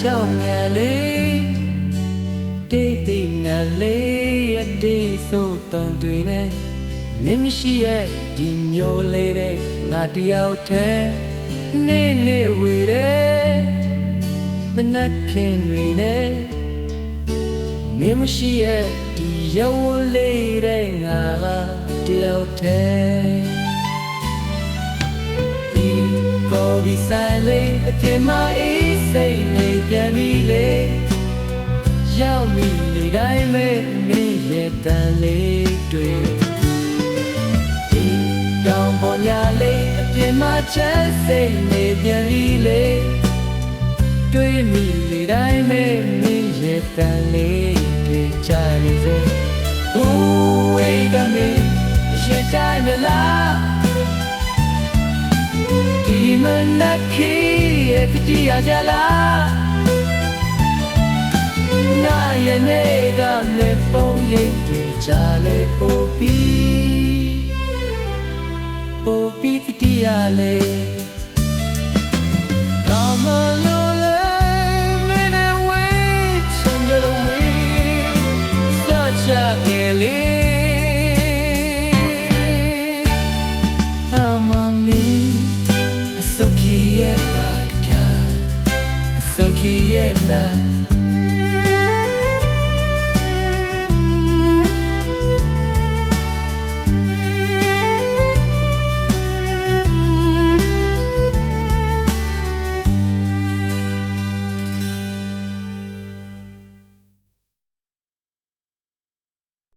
ချောင်းငယ်လေးတေးတေးငယ်လေးအတေးဆိုတန်တွေနဲ့မင်းမရှိရဲ့ဒီမျိုးလေးတဲ့ငါတယောက်တည်းနေနေဝေတဲ့မနက်ခင်းတွေနဲ့မင်းမရှိရဲ့ဒီရုပ်လေးတဲ့ငါကတယောက်တည်းဒီကိုဒီဆိုင်လေးအထင်မအေးစိတ် လေတိုင်းမဲ့မင်းရဲ့တန်လေးတွေဒီတောင်ပေါ်ညာလေးအပြင်မှာချက်စိတ်လေးပြန်ပြီးလေတွေးမိလေတိုင်းမဲ့မင်းရဲ့တန်လေးတွေချနေစေ Ooh, wait a minute, it's your time to love. ဒီမနက်ခီရဲ့ကတိရကြလားနာ ကလည်းပုံရိပ်တွေကြားလေပိုပြီးပိုပြီးတတိယလေကောင်းမလို့ Amami, so quieta, so quieta.